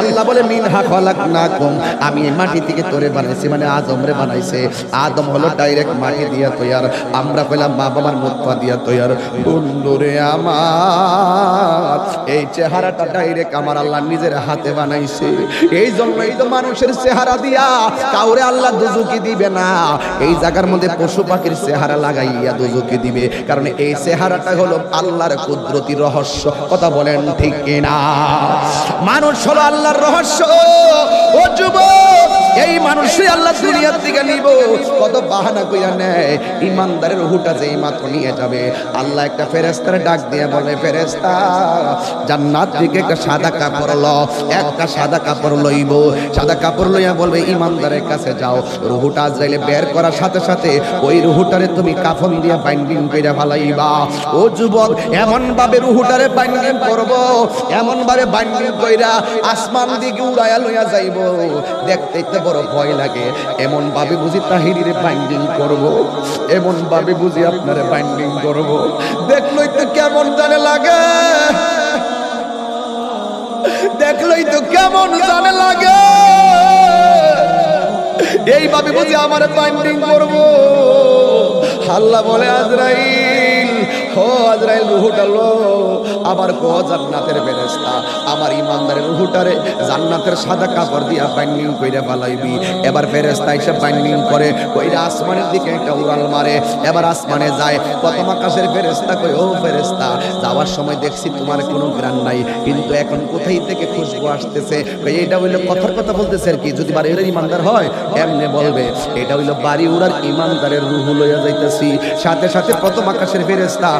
আল্লাহ বলে, মিনহা খলাকনাকুম। আমি এই মাটি থেকে তোরে বানাইছি মানে আদমরে বানাইছে। আদম হলো ডাইরেক্ট মাটি দিয়া তৈয়ার। আমরা কইলাম, মা বাবার মুখপা দিয়া তৈয়ার। বন্ধুরে আমার, এই চেহারাটা ডাইরেক্ট আমার আল্লাহ নিজের হাতে বানাইছে। এই জন্যই তো মানুষের চেহারা দিয়া কাউরে আল্লাহ দুজুকি দিবে না। এই জায়গার মধ্যে পশু পাখির চেহারা লাগাইয়া দুজুকি দিবে। কারণ এই চেহারাটা হলো আল্লাহর কুদরতি রহস্য। কথা বলেন ঠিক কিনা? মানুষ হলো আল্লাহর রহস্য। ও যুবক এই মানুষই আল্লাহ দুনিয়ার দিকে নিব। কত বাহানা কইরা নেয়। ইমানদারের হুটা যেই মাত্র নিয়ে যাবে। আল্লাহ একটা ফেরেস্তার ডাক দিয়ে বলে ফেরেস্তা জান্নাত থেকে একটা সাদা কাপড় ল, একটা সাদা কাপড় লইব। সাদা কাপড় লইয়া বলবে, ইমানদারের কাছে যাও। রুহুটা আজরাইলে বের করার সাথে সাথে ওই রুহুটারে তুমি কাফন দিয়া বাইন্ডিং কইরা ফালাইবা। ও যুবক, এমন ভাবে রুহুটারে বাইন্ডিং করব, এমন ভাবে বাইন্ডিং কইরা আসমান দিকে উড়াইয়া লইয়া যাইব। দেখতে বড় ভয় লাগে। এমন ভাবে বুঝি তাহিরিরে বাইন্ডিং করব। এমন ভাবে বুঝি আপনারে বাইন্ডিং করব। দেখলই তো কেমন জানে লাগে। দেখলই তো কেমন জানে লাগে। এইভাবে বুঝি আমার বাইন্ডিং করব। আল্লাহ বলে, আজরাইল হো আজরাইল রুহুটা লো। আমার কো জান্নাতের ফেরেশতা? আমার ইমানদারের রুহুটারে জান্নাতের সাদা কাপড় দিয়া বাইন্ডিং কইরা ফালাইবি। এবার ফেরেশতা এসে বাইন্ডিং করে, কইরা আসমানের দিকে একটা উড়াল মারে। এবার আসমানে যায়, প্রথম আকাশের ফেরেশতা কই ও ফেরেশতা, যাওয়ার সময় দেখছি তোমার কোনো গ্রান নাই। কিন্তু এখন কোথায় থেকে খুশবু আসতেছে? এটা হইল কথার কথা বলতেছে আর কি। যদি বাড়ি ইমানদার হয়, এমনি বলবে। এটা হইল বাড়ি উড়ার ইমানদারের রুহু লইয়া যাইতেছি। সাথে সাথে প্রথম আকাশের ফেরেশতা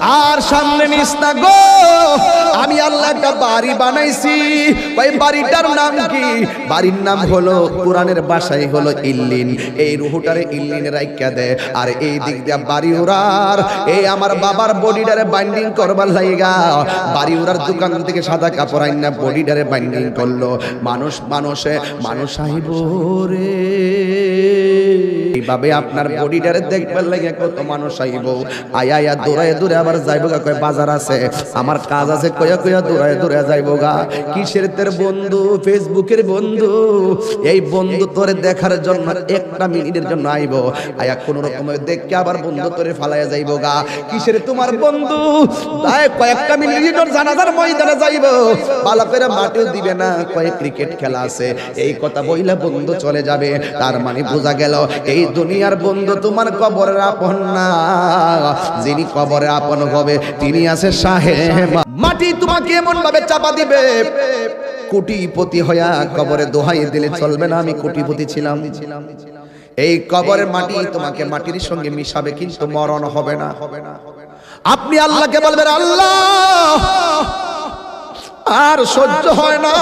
আর সামনে নিস না গো। আমি আল্লাহ একটা বাড়ি বানাইছি। ওই বাড়িটার নাম কি? বাড়ির নাম হলো, কোরআনের বাসায় হলো ইল্লিন। এই রুহুটারে ইল্লিনে রাইখা দেয় আর এই দিক দিয়া বাড়ি উড়ার। এই আমার বাবার বডিটারে বাইন্ডিং করবার লাইগা। বাড়ি উড়ার দোকান থেকে সাদা কাপড় আইনা বডিটারে বাইন্ডিং করল। মানুষ মানুষে, মানুষ আইব রে। এইভাবে আপনার বডিটারে দেখবার লাগে কত মানুষ আইব। আয়া আয়া দৌড়ায় দৌড়ে আবার যাইব গা কয় বাজার আছে, আমার কাজ আছে, কয়া কয়া দৌড়ায় দৌড়ে যাইব গা কিসের তোর বন্ধু? ফেসবুকের বন্ধু। এই বন্ধু তোরে দেখার জন্য একটা মিনিটের জন্য আইব। আয়া কোন রকম দেখকে আবার বন্ধু তোরে ফালাইয়া যাইব গা কিসের তোমার বন্ধু? তাই কয়েকটা মিনিটের জানাজার ময়দানে যাইব। ভালো করে মাটিও দিবে না কয়েক ক্রিকেট খেলা আছে। এই কথা বইলে বন্ধু চলে যাবে। তার মানে বোঝা গেল, এই দুনিয়ার বন্ধু তোমার কবরের আপন না। যিনি কবরে আপন হবে। তিনি আছে সাহে মাটি তোমাকে এমন ভাবে চাপা দিবে। কোটিপতি হইয়া কবরে দোহাই দিলে চলবে না, আমি কোটিপতি ছিলাম। এই কবরের মাটি তোমাকে মাটির সঙ্গে মিশাবে, কিন্তু মরণ হবে না। আপনি আল্লাহকে বলবেন, আল্লাহ, আর সহ্য হয় না।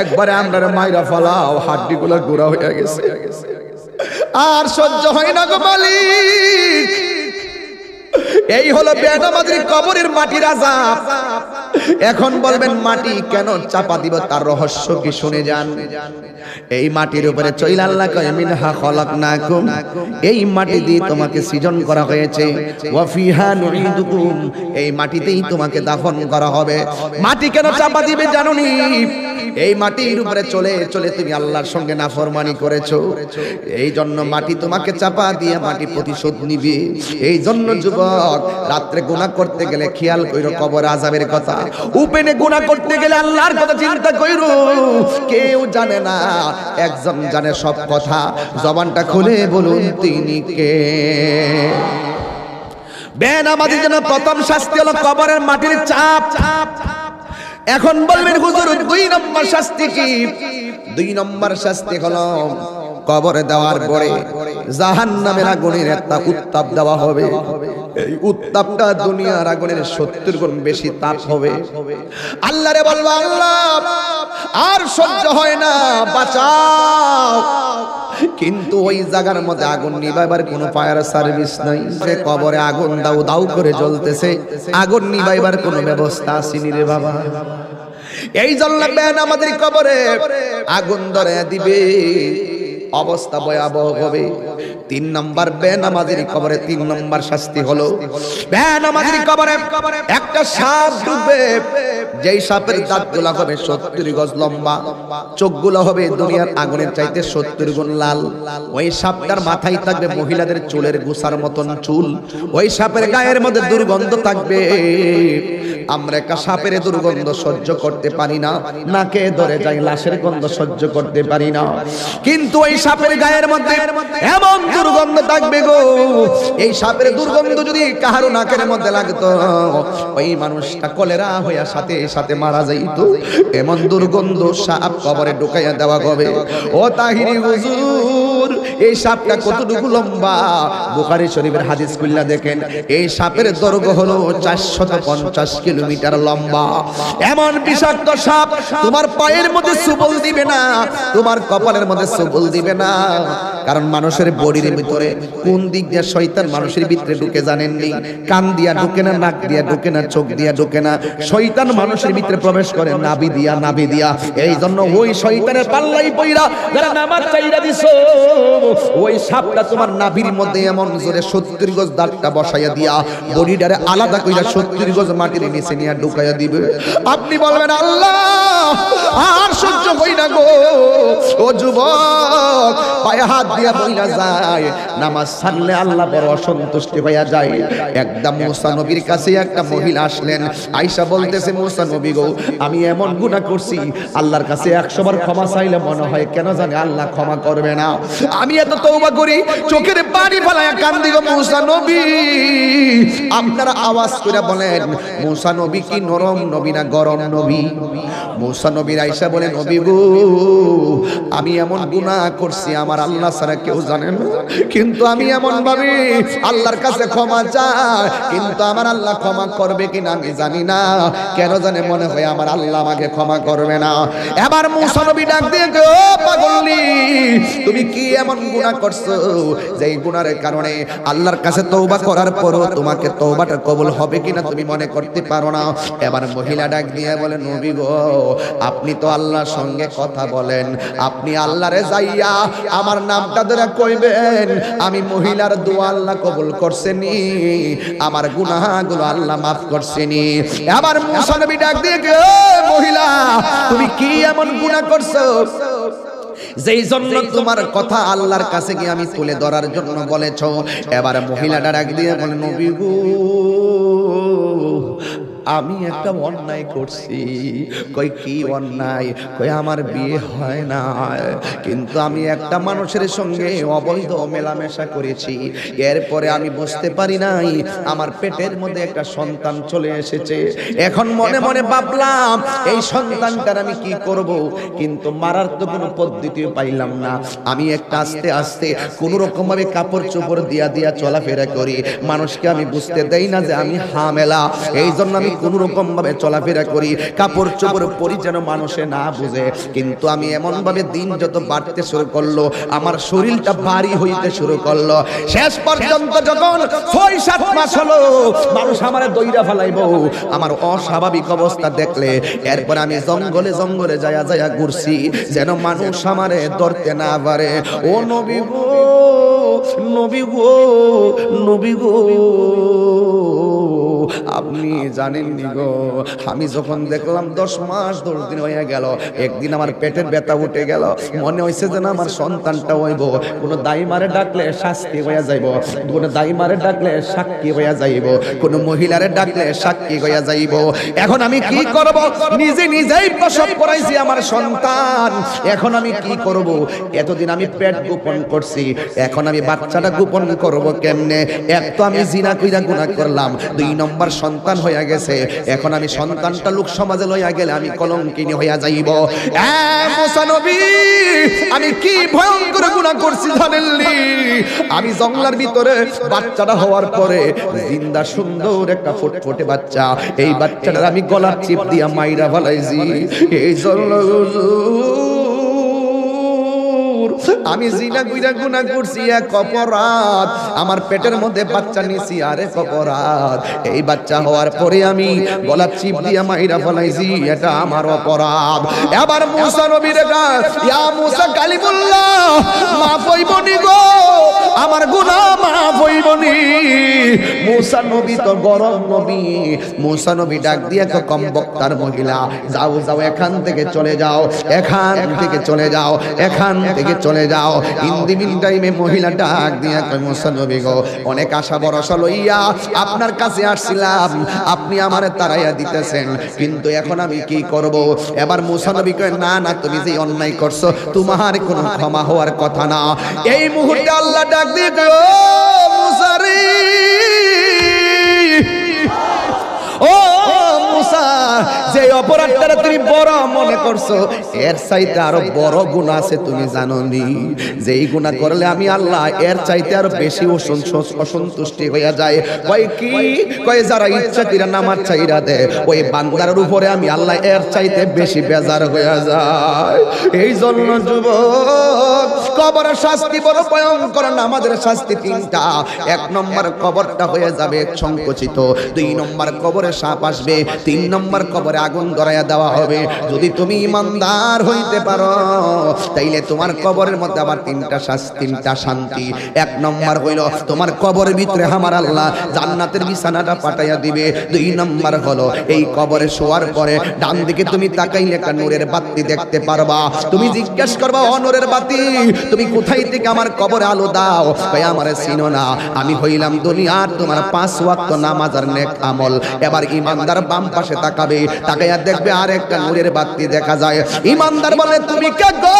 একবারে আমরা মাইরা ফলাও হাড্ডি গুলা গুড়া হয়ে গেছে। আর সহ্য হয় না গো মালিক। এই হলো বেনামাদ্রি কবরের মাটির আজাব এখন বলবেন, মাটি কেন চাপা দিব? তার রহস্য কি শুনে যান? এই মাটির উপরে চইল আল্লাহ কয়, মিনহা খলাকনাকুম। এই মাটি দিয়ে তোমাকে সৃজন করা হয়েছে। ওয়া ফিহা নুইদুকুম এই মাটিতেই তোমাকে দাফন করা হবে। মাটি কেন চাপা দিবে জানোনি? এই মাটির উপরে চলে চলে তুমি আল্লাহর সঙ্গে নাফরমানি করেছ। এই জন্য মাটি তোমাকে চাপা দিয়ে মাটি প্রতিশোধ নিবে। এই জন্য যুবক রাত্রে গুনাহ করতে গেলে খেয়াল কইরো, কবর আজাবের কথা। উপেনে গুনাহ করতে গেলে আল্লাহর কথা চিন্তা কইরো। কেউ জানে না, একজন জানে সব কথা। জবানটা খুলে বলুন তিনি কে? বেন আমাদের জন্য প্রথম শাস্তি হলো কবরের মাটির চাপ চাপ। এখন বলবেন, হুজুর, দুই নম্বর শাস্তি কি? দুই নম্বর শাস্তি হলো কবরে দেওয়ার পরে জাহান নামের আগুনের একটা উত্তাপ দেওয়া হবে। এই উত্তাপটা দুনিয়ার আগুনের সত্তর গুণ বেশি তাপ হবে। আল্লাহ রে বলব, আল্লাহ, আর সহ্য হয় না, বাঁচাও। কিন্তু ওই জায়গার মধ্যে আগুন নিবাইবার কোনো ফায়ার সার্ভিস নাই। সে কবরে আগুন দাউ দাউ করে জ্বলতেছে, আগুন নিবাইবার কোনো ব্যবস্থা আসেনি রে বাবা। এই জন্য আমাদের কবরে আগুন ধরে দিবে। অবস্থা ভয়াবহ হবে। তিন নম্বর বেনামাজির কবরে তিন নম্বর শাস্তি হলো। বেনামাজির কবরে একটা সাপ ডুববে। যেই সাপের দাঁতগুলো হবে সত্তর গজ লম্বা, চোখগুলো হবে দুনিয়ার আগুনের চাইতে সত্তর গুণ লাল। ওই সাপটার মাথায় থাকবে মহিলাদের চুলের গুসার মতন চুল। ওই সাপের গায়ের মধ্যে দুর্গন্ধ থাকবে। আমরা একটা সাপের দুর্গন্ধ সহ্য করতে পারি না। নাকে ধরে যাই লাশের গন্ধ সহ্য করতে পারি না। কিন্তু ওই সাপের গায়ের মধ্যে এমন দুর্গন্ধ থাকবে গো। এই সাপের দুর্গন্ধ যদি কাহারো নাকের মধ্যে লাগতো, ওই মানুষটা কলেরা হইয়া সাথে সাথে মারা যাইতো। এমন দুর্গন্ধ সাপ কবরে ঢুকাইয়া দেওয়া হবে ও তাহিরি হুজুর, এই সাপটা কতটুকু লম্বা? বুখারী শরীফের হাদিস কুল্লা দেখেন, এই সাপের দৈর্ঘ্য হলো চারশত পঞ্চাশ কিলোমিটার লম্বা। এমন বিষাক্ত সাপ তোমার পায়ের মধ্যে সুবল দিবে না, তোমার কপালের মধ্যে সুবল দিবে না। কারণ মানুষের বডির ভিতরে কোন দিক দিয়ে শয়তান মানুষের ভিতরে ঢুকে জানেননি? কান দিয়া ঢুকে না, নাক দিয়া ঢুকে না, চোখ দিয়া ঢুকে না। শয়তান মানুষের ভিতরে প্রবেশ করে নাবি দিয়া নাবি দিয়া। এই জন্য ওই শয়তানের পাল্লাই পইরা যারা নামাজ চাইরা দিছো, ওই সাপটা তোমার নাভির মধ্যে এমন জোরে সত্তর গজ দাঁতটা বসাইয়া দিয়া বডিটারে আলাদা কইরা সত্তর গজ মাটির নিচে নিয়ে ঢুকাইয়া দিবে। আপনি বলবেন, আল্লাহ, আর সহ্য হই না গো। ও যুবক পায়ে হাত দিয়া বইলা যায়। নামাজ ছাড়লে আল্লাহ বড় অসন্তুষ্টি হইয়া যায়। একদম মুসা নবীর কাছে একটা মহিলা আসলেন। আইসা বলতেছে, মুসা নবী গো, আমি এমন গুনাহ করছি, আল্লাহর কাছে একশো বার ক্ষমা চাইলে মনে হয় কেন জানে আল্লাহ ক্ষমা করবে না। আমি এত তৌবা করি, চোখের পানি ফেলায় কান্দি গো মুসা নবী। আপনারা আওয়াজ করে বলেন, মুসা নবী কি নরম নবী না গরম নবী? মুসা নবীর আইসা বলে, নবী গো, আমি এমন গুনাহ করছি, আমার আল্লাহ ছাড়া কেউ জানে না। কিন্তু আমি এমন ভাবে, আল্লাহর কাছে ক্ষমা চাই, কিন্তু আমার আল্লাহ ক্ষমা করবে কিনা আমি জানি না। কেন জানে মনে হয় আমার আল্লাহ আমাকে ক্ষমা করবে না। এবার মুসা নবী ডাক দিয়ে পাগলি তুমি কি এমন গুনাহ করছ? যে গুনাহের কারণে আল্লাহর কাছে তওবা করার পরও তোমাকে তওবাটা কবুল হবে কিনা তুমি মনে করতে পারো না। এবার মহিলা ডাক দিয়ে বলে, নবী গো, আপনি তো আল্লাহর সঙ্গে কথা বলেন। আপনি আল্লাহরে যাইয়া আমার নামটা ধরে কইবেন, আমি মহিলার দোয়া আল্লাহ কবুল করছেনি, আমার গুনাহগুলো আল্লাহ মাফ করছেনি। আমার মুসা নবী ডাক দিয়ে মহিলা, তুমি কি এমন গুনাহ করছ? যেই জন্য তোমার কথা আল্লাহর কাছে গিয়ে আমি তুলে ধরার জন্য বলেছ, এবার মহিলাটা ডাক দিয়ে বলে, নবী গো আমি একটা অন্যায় করছি। কই কি অন্যায়? কই আমার বিয়ে হয় না। কিন্তু আমি একটা মানুষের সঙ্গে অবৈধ মেলামেশা করেছি। এরপরে আমি বুঝতে পারি নাই আমার পেটের মধ্যে একটা সন্তান চলে এসেছে। এখন মনে মনে ভাবলাম এই সন্তানটার আমি কি করব? কিন্তু মারার তো কোনো পদ্ধতি পাইলাম না। আমি একটা আস্তে আস্তে কোন রকম ভাবে কাপড় চোপড় দিয়া দিয়া চলাফেরা করি। মানুষকে আমি বুঝতে দেই না যে আমি হামেলা। এই জন্য আমি কোন রকম ভাবে চলাফেরা করি কাপড় চোপড় পরি যেন মানুষে না বুঝে। কিন্তু আমি এমন ভাবে দিন যত বাড়তে শুরু করল, আমার শরীরটা ভারী হইতে শুরু করল। শেষ পর্যন্ত যখন ছয় সাত মাস হলো, মানুষ আমার দইরা ফেলাইবো। আমার অস্বাভাবিক অবস্থা দেখলে, এরপর আমি জঙ্গলে জঙ্গলে যায়া যায়া ঘুরছি, যেন মানুষ আমারে ধরতে না পারে। ও নবী গো নবী গো নবী গো। আপনি জানেননি গো, আমি যখন দেখলাম দশ মাস দশ দিন হয়ে গেল, একদিন আমার পেটের ব্যথা উঠে গেল, মনে হয়েছে যেন আমার সন্তানটা হইব, কোনো দাই মারে ডাকলে শাস্তি হইয়া যাইব, কোনো দাই মারে ডাকলে সাক্ষী হইয়া যাইব, কোনো মহিলারে ডাকলে সাক্ষী হইয়া যাইব। এখন আমি কি করব? নিজে নিজেই প্রসব করাইছি আমার সন্তান। এখন আমি কি করব? এতদিন আমি পেট গোপন করছি, এখন আমি বাচ্চাটা গোপন করব কেমনে? এক তো আমি জিনা কইরা গুনাহ করলাম, দুই নম্বর সন্তান হইয়া গেছে, এখন আমি সন্তানটা লোক সমাজে লইয়া গেলে আমি কলঙ্কিনী হইয়া যাইব। আমি কি ভয়ঙ্কর গুনাহ করছি জানেননি আমি জঙ্গলার ভিতরে বাচ্চাটা হওয়ার পরে জিন্দা সুন্দর একটা ফুটফুটে বাচ্চা, এই বাচ্চাটার আমি গলার চিপ দিয়া মাইরা ফেলাইছি। এই জন্য আমি জিনা গুইরা গুনা করছি এক অপরাধ। আমার পেটের মধ্যে বাচ্চা নিছি আর এক অপরাধ। এই বাচ্চা হওয়ার পরে আমি গলা চিপ দিয়া মাইরা ফলাইছি, এটা আমার অপরাধ। এবার মুসা নবীর ইয়া মুসা কালিমুল্লাহ, মাফ হইবনি গো, আমার গুনাহ মাফ হইবনি মুসা নবী তো গরম নবী। মুসা নবী ডাক দিয়ে কম বক্তার মহিলা, যাও যাও, এখান থেকে চলে যাও, এখান থেকে চলে যাও, এখান থেকে চলে যাও। ইন্দিমিন টাইমে মহিলা ডাক দিয়া কয়, মুসা গো, অনেক আশা ভরসা লইয়া আপনার কাছে আসছিলাম। আপনি আমারে তারাইয়া দিতেছেন। কিন্তু এখন আমি কি করব? এবার মুসা নবী কয়, না না, তুমি যে অন্যায় করছ, তোমার কোনো ক্ষমা হওয়ার কথা না। এই মুহূর্তে আল্লাহ ডাক দিয়ে কয়, ও মুসারি ও যে অপরাধটা তুমি বড় মনে করছ, এর চাইতে আরও বড় গুণ আছে তুমি জানো নি যে এই গুণা করলে আমি আল্লাহ, এর চাইতে আরও বেশি অসন্ত- অসন্তুষ্টি হইয়া যায়। কয় কি? কয় যারা ইচ্ছা কিরা নামাজ চাইরা দে ওই বান্দার উপরে আমি আল্লাহ, এর চাইতে বেশি বেজার হইয়া যায়। এই জন্য যুবক কবরের শাস্তি বড় ভয়ঙ্কর নামাজের শাস্তি তিনটা। এক নম্বর কবরটা হয়ে যাবে সংকুচিত। দুই নম্বর কবরে সাপ আসবে। তিন নম্বর কবরে আগুন ধরাইয়া দেওয়া হবে। যদি তুমি ইমানদার হইতে পারো, তাইলে তোমার কবরের মধ্যে আবার তিনটা শাস্তি তিনটা শান্তি। এক নম্বর হইল, তোমার কবরের ভিতরে আমার আল্লাহ জান্নাতের বিছানাটা পাঠাইয়া দিবে। দুই নম্বর হলো, এই কবরে শোয়ার পরে ডান দিকে তুমি তাকাইলে একটা নূরের বাতি দেখতে পারবা। তুমি জিজ্ঞেস করবা অনরের বাতি তুমি কোথায় থেকে আমার কবরে আলো দাও? ভাই, আমারে চিনো না। আমি হইলাম দুনিয়ার তোমার পাঁচ ওয়াক্ত নামাজ আর নেক আমল। এবার ইমানদার বাম পাশে তাকাবে, তাকাইয়া দেখবে আর একটা নূরের বাতি দেখা যায়। ইমানদার বলে, তুমি কে গো?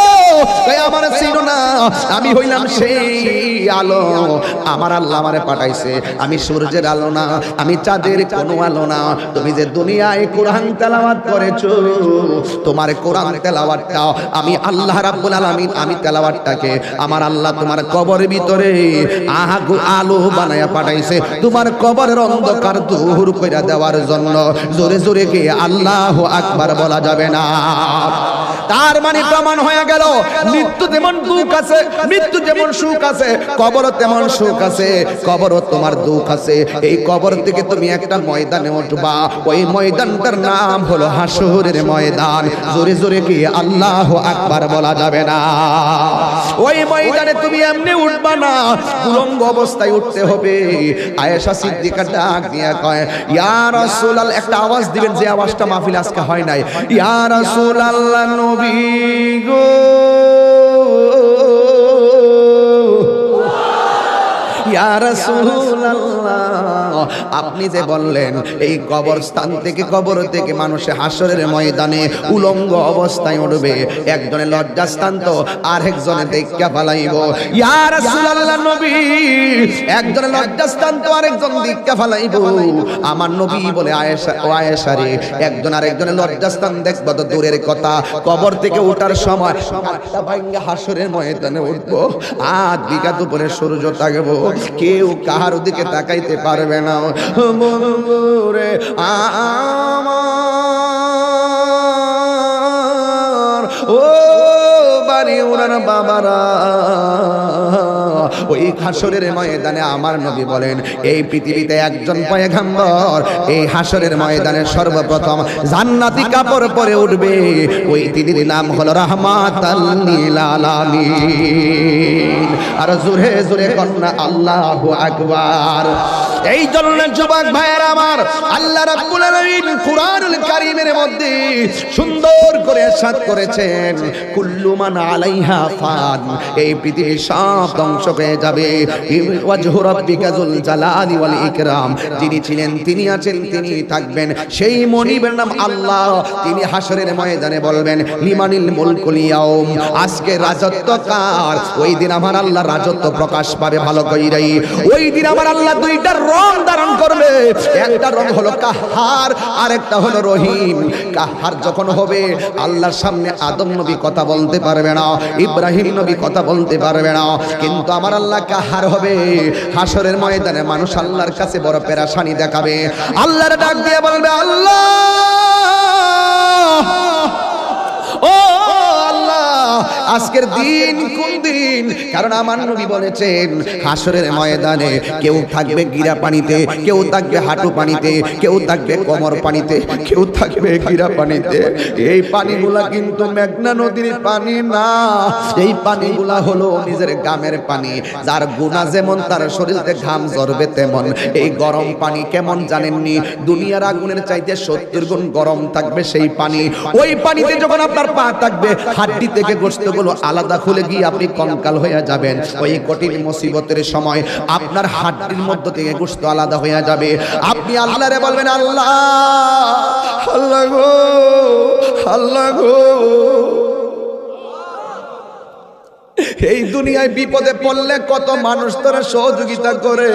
ভাই, আমারে চিনো না। আমি হইলাম সেই আলো। আমার আল্লাহ আমারে পাঠাইছে, আমি সূর্যের আলো না, আমি চাঁদের কোনো আলো না। তুমি যে দুনিয়ায় কোরআন তেলাওয়াত করেছ, তোমার কোরআন তেলাওয়াতটা, আমি আল্লাহ রাব্বুল আলামিন, আমি তেলাওয়াতটাকে আমার আল্লাহ তোমার কবরের ভিতরে আহাগু আলো বানায়া পাঠাইছে। তোমার কবরের অন্ধকার দূর কইরা দেওয়ার জন্য। জোরে জোরে কে, আল্লাহ আকবার বলা যাবে না। তার মানে প্রমাণ হয়ে গেল, মৃত্যু যেমন দুঃখ আছে, মৃত্যু যেমন সুখ আছে কবর তেমন সুখ আছে কবর তোমার দুঃখ আছে। এই কবর থেকে তুমি একটা ময়দানে উঠবা। ওই ময়দানটার নাম হলো হাসুরের ময়দান। জোরে জোরে কি, আল্লাহ আকবার বলা যাবে না। ওই ময়দানে তুমি এমনি উঠবা না। উলঙ্গ অবস্থায় উঠতে হবে। আয়েশা সিদ্দিকা ডাক দিয়া কয়, ইয়া রাসূলুল্লাহ, একটা আওয়াজ দিবেন, যে আওয়াজটা মাহফিল আজকে হয় নাই। ইয়া রাসূলুল্লাহ নবী গো। ইয়া রাসূলুল্লাহ। আপনি যে বললেন, এই কবরস্থান থেকে, কবর থেকে মানুষে হাসরের ময়দানে উলঙ্গ অবস্থায় উঠবে। একজনে লজ্জাস্থান তো আর একজনে দেখা ফালাইব। ইয়া রাসূলুল্লাহ নবী, একজনে লজ্জাস্থান তো, আরেকজন দেখা ফালাইব। আমার নবী বলে আয়েশা, ও আয়েশা রে, একজন আরেকজনে লজ্জাস্থান দেখব তো দূরের কথা। কবর থেকে ওঠার সময় ভাঙ্গা হাসরের ময়দানে উঠবো। আজ বিঘা দুপুরে সূর্য থাকব কেউ কাহার দিকে তাকাইতে পারবে না। বন্ধুরে আমার। ও বাড়ি ওনার বাবারা, ওই হাসরের ময়দানে আমার নবী বলেন, এই পৃথিবীতে একজন পয়গাম্বর, এই হাসরের ময়দানে সর্বপ্রথম জান্নাতি কাপড় পরে উঠবে। ওই তিনির নাম হলো রহমাত আর জোরে জোরে কন্যা আল্লাহ আকবার। এই জন্য যুবক ভাইয়ের আমার আল্লাহ রাব্বুল আলামিন কুরআনুল কারীমের মধ্যে সুন্দর করে সাত করেছেন। কুল্লু মান আলাইহা ফান। এই পৃথিবী সব ধ্বংস হয়ে যাবে। ওয়াজহু রাব্বিকা যুল জালালি ওয়াল ইকরাম। যিনি ছিলেন, তিনি আছেন, তিনি থাকবেন। সেই মনিবের নাম আল্লাহ। তিনি হাসরের ময়দানে বলবেন, লিমানিল মুলকুল ইয়াউম। আজকে রাজত্ব কার? ওই দিন আমার আল্লাহ রাজত্ব প্রকাশ পাবে ভালো কইরাই। ওই দিন আমার আল্লাহ দুইটা রং ধারণ করবে। একটা রং হলো কাহার আর একটা হলো রহিম। কাহার যখন হবে, আল্লাহর সামনে আদম নবী কথা বলতে পারবে না, ইব্রাহিম নবী কথা বলতে পারবে না। কিন্তু আমার আল্লাহ কাহার হবে? হাসরের ময়দানে মানুষ আল্লাহর কাছে বড় পেরাশানি দেখাবে। আল্লাহর ডাক দিয়ে বলবে, আল্লাহ! ও আল্লাহ! আজকের দিন কোন দিন? কারণ আমার নবী বলেছেন, হাসরের ময়দানে কেউ থাকবে গিরা পানিতে, কেউ থাকবে হাঁটু পানিতে, কেউ থাকবে কোমর পানিতে, কেউ থাকবে গিরা পানিতে। এই পানিগুলা কিন্তু মেঘনা নদীর পানি না। এই পানিগুলা হলো নিজের গ্রামের পানি। যার গুণা যেমন, তার শরীরতে ঘাম জরবে তেমন। এই গরম পানি কেমন জানেননি? দুনিয়ার আগুনের চাইতে সত্তর গুণ গরম থাকবে সেই পানি। ওই পানিতে যখন আপনার পা থাকবে, হাড্ডি থেকে গোস্তগুলো আলাদা খুলে গিয়ে আপনি কঙ্কাল হয়ে যাবেন। ওই কঠিন মুসিবতের সময় আপনার হাড্ডির মধ্য থেকে গোস্ত আলাদা হয়ে যাবে। আপনি আল্লাহরে বলবেন, আল্লাহ আল্লাহ গো আল্লাহ গো। এই দুনিয়ায় বিপদে পড়লে কত মানুষ তারা সহযোগিতা করে।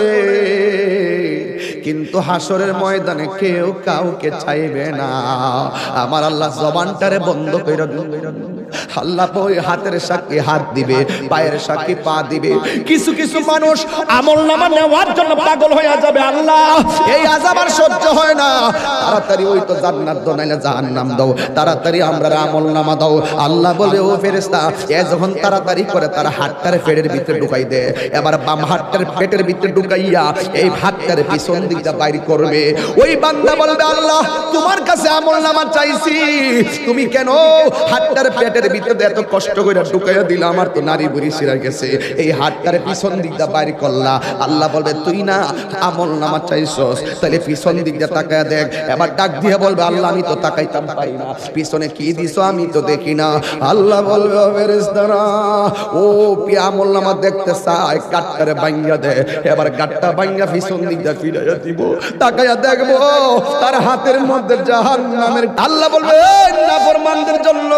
কিন্তু হাসরের ময়দানে কেউ কাউকে চাইবে না। আমার আল্লাহ জবানটারে বন্ধ করে আল্লাহ ওই হাতের সাক্ষী হাত দিবে, পায়ের সাক্ষী পা দিবে। কিছু কিছু মানুষ আমল নামা নেওয়ার জন্য পাগল হয়ে যাবে, আল্লাহ, এই আজাব আর সহ্য হয় না। তাড়াতাড়ি ওই তো জান্নাত দাও, নাইলে জাহান্নাম দাও। তাড়াতাড়ি আমরা আমল নামা দাও। আল্লাহ বলে, ও ফেরেশতা, এ যখন তাড়াতাড়ি করে তার হাতটার পেটের ভিতরে ঢুকাই দে। এবার বাম হাতটার পেটের ভিতরে ঢুকাইয়া এই হাতটার পিছন দিকটা বাইর করবে। ওই বান্দা বলবে, আল্লাহ, তোমার কাছে আমল নামা চাইছি। তুমি কেন হাতটার পেটের ভিতরে এত কষ্ট করে ঢুকাইয়া দিলা, আমার তো নারী বুড়ি সিরা গেছে। এই হাতটার পিছন দিকটা বাইর করলা। আল্লাহ বলবে, তুই না, আমল নামা চাইছস। তাহলে পিছন দিকটা তাকায় দেখ। এবার ডাক দিয়ে বলবে, আল্লাহ, আমি তো তাকাইতাম পাই না। পিছনে কি দিছো আমি তো দেখি না। আল্লাহ বলবে, ও ফেরেশতারা, ও পি, আমল নামা দেখতে চায় গাটটারে বাইঙ্গা দে। এবার গাটটা বাইঙ্গা পিছন দিকটা ফিরাইয়া দিব। তাকাইয়া দেখব, তার হাতের মধ্যে জাহান্নামের আল্লাহ বলবে, এই নাফরমানদের জন্য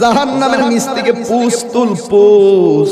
জাহান্নামের নিচ থেকে পুষ তুল পুষ।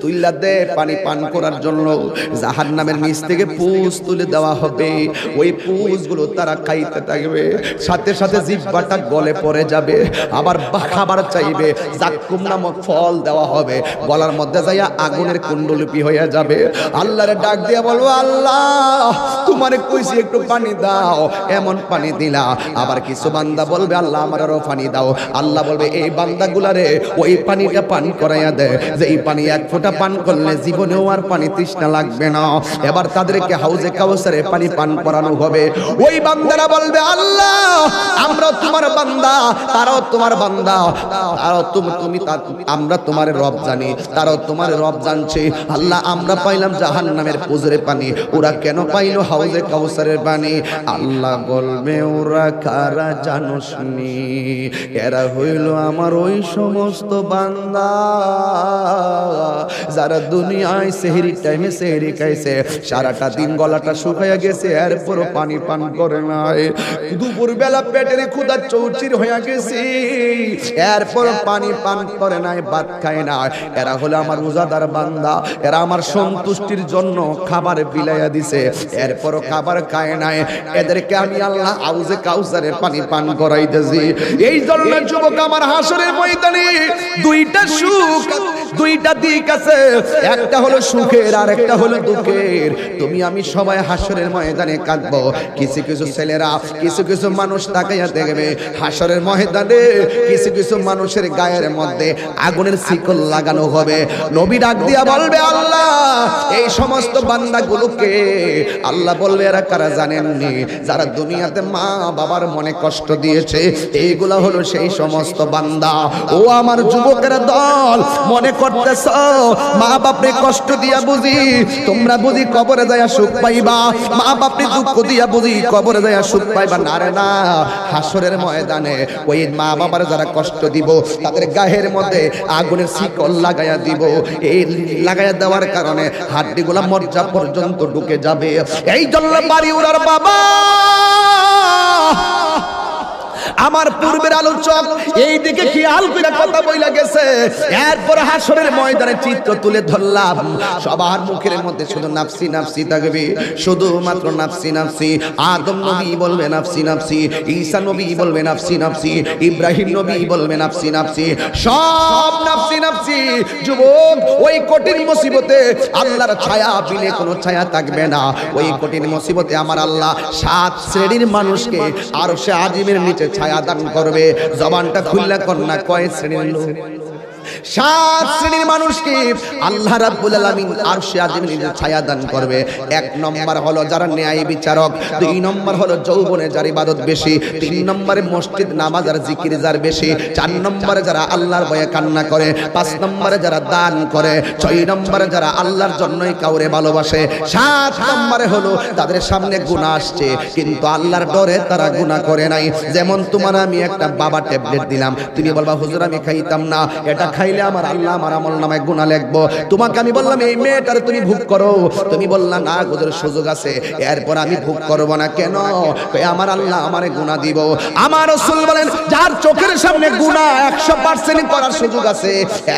তুইলা দে পানি পান করার জন্য। জাহান্নামের নিচ থেকে পুষ তুলে দেওয়া হবে। ওই পুষগুলো তারা খাইতে থাকবে। সাথে সাথে জিহ্বাটা গলে পড়ে যাবে। আবার খাবার চাইবে। জাক্কুম নামক ফল দেওয়া হবে। গলার মধ্যে যাইয়া আগুনের কুণ্ডলিপি হয়ে যাবে। আল্লাহরে ডাক দিয়ে বলব, আল্লাহ, তোমারে কইছি একটু পানি দাও। এমন পানি দিলা। আবার কিছু বান্দা বলবে, আল্লাহ আমার আরও পানি দাও। আল্লাহ বলবে, এই বান্দাগুলারে ওই পানিটা পান করাইয়া দে। যে এই পানি এক ফোঁটা পান করলে জীবনেও আর পানি তৃষ্ণা লাগবে না। এবার তাদেরকে হাউজে কাউসারে পানি পান করানো হবে। ওই বান্দারা বলবে, আল্লাহ, আমরা তোমার বান্দা, তারাও তোমার বান্দা। তারাও তুমি তুমি আমরা তোমার রব জানি, তারাও তোমার রব জানছে। আল্লাহ, আমরা পাইলাম জাহান নামের পুজোরে পানি। ওরা কেন পাইলো হাউজে কাউসারের পানি? আল্লাহ বলবে, ওরা কারা জানোস নি এরা হইল আমার ওই সমস্ত বান্দা যারা দুনিয়ায় সেহরি টাইমে সেহরি খাইছে, সারাটা দিন গলাটা শুকাইয়া গেছে এরপর পানি পান করে নাই। দুপুর বেলা পেটের ক্ষুদা চৌচির হইয়া গেছে এরপর পানি পান করে নাই, ভাত খায় না এরা হলো আমার রোজাদার বান্দা, এরা আমার সন্তুষ্টির জন্য খাবার বিলাইয়া দিছে, এরপরও খাবার খায় নাই। এদেরকে আমি আল্লাহ আউজে কাউসারে পানি পান করাইতেছি। এই জন্য যুবক আমার হাসরের ময়দানে দুইটা সুখ দুইটা দিক আছে। একটা হলো সুখের আর একটা হলো দুঃখের। তুমি আমি সবাই হাসরের ময়দানে কাঁদবো। কিছু কিছু ছেলেরা, কিছু কিছু মানুষ তাকাইয়া দেখবে হাসরের ময়দানে, কিছু কিছু মানুষের গায়ের মধ্যে আগুনের শিকল লাগানো হবে। নবী ডাক দিয়া বলবে, আল্লাহ, এই সমস্ত বান্দাগুলোকে আল্লাহ বলবে, এরা কারা জানেননি? যারা দুনিয়াতে মা বাবার মনে কষ্ট দিয়েছে, এইগুলা হলো সেই সমস্ত বান্দা। ও আমার যুবকের দল, মনে করতেছ? মা বাপরে কষ্ট দিয়া বুঝি, তোমরা বুঝি কবরে যায় সুখ পাইবা। মা বাপরে দুঃখ দিয়া বুঝি কবরে যায় সুখ পাইবা। না রে না, হাসরের ময়দানে ওই মা বাবার যারা কষ্ট দিব, তাদের গায়ের মধ্যে আগুনের শিকল লাগাইয়া দিব। এই লাগাইয়া দেওয়ার কারণে হাড্ডিগুলা মজ্জা পর্যন্ত ঢুকে যাবে। এই জন্য বাড়ি উড়ার বাবা! আমার পূর্বের আলোচক এই দিকে খেয়াল করে কথা বইলা গেছে। এরপর হাসরের ময়দানে চিত্র তুলে ধরলাম। সবার মুখের মধ্যে শুধু নাফসি নাফসি থাকবে। শুধুমাত্র নাফসি নাফসি। আদম নবী বলবে নাফসি নাফসি। ঈসা নবী বলবে নাফসি নাফসি। ইব্রাহিম নবী বলবে নাফসি নাফসি। সব নাফসি যুবক, ওই কঠিন মুসিবতে আল্লাহর ছায়া বিলে কোনো ছায়া থাকবে না। ওই কঠিন মুসিবতে আমার আল্লাহ সাত শ্রেণির মানুষকে আর সে আজিমের নিচে ছায়া দান করবে। জবানটা খুললা কন্যা কয় শ্রেণির লোক? সাত শ্রেণির মানুষকে আল্লাহ রাব্বুল আলামিন আরশে আজিমে নিজের ছায়া দান করবে। এক নম্বর হলো যারা ন্যায় বিচারক, দুই নম্বর হলো যৌবনে যার ইবাদত বেশি, তিন নম্বরে মসজিদ নামাজ আর জিকির যার বেশি, চার নম্বরে যারা আল্লাহর ভয়ে কান্না করে, পাঁচ নম্বরে যারা দান করে, ছয় নম্বরে যারা আল্লাহর জন্যই কাউরে ভালোবাসে। সাত নম্বরে হলো তাদের সামনে গুনাহ আসছে, কিন্তু আল্লাহর ডরে তারা গুনাহ করে নাই। যেমন তোমার আমি একটা বাবা ট্যাবলেট দিলাম, তুমি বলবা, হুজুর, আমি খাইতাম না। এটা খাইলে আমার আল্লাহ আমার আমল নামায় গুনাহ লিখব। তোমাকে আমি বললাম, এই মেয়েটার তুমি ভোগ করো। তুমি বললা, না হুজুর সুযোগ আছে। এরপর আমি ভোগ করব না কেন? আমার আল্লাহ আমারে গুনাহ দিব। আমার রাসূল বলেন, যার চোখের সামনে গুনাহ 100% করার সুযোগ আছে,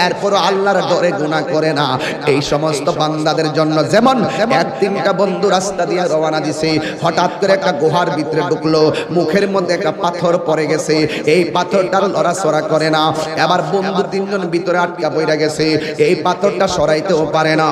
এরপর আল্লাহর ডরে গুনাহ করে না। এই সমস্ত বান্দাদের জন্য যেমন এক তিনটা বন্ধু রাস্তা দিয়ে রওনা দিছে, হঠাৎ করে একটা গুহার ভিতরে ঢুকলো, মুখের মধ্যে একটা পাথর পড়ে গেছে। এই পাথরটার লড়াচড়া করে না। এবার বন্ধু তিনজন ভিতরে আটকা পড়ে গেছে। এই পাথরটা সরাইতেও পারে না।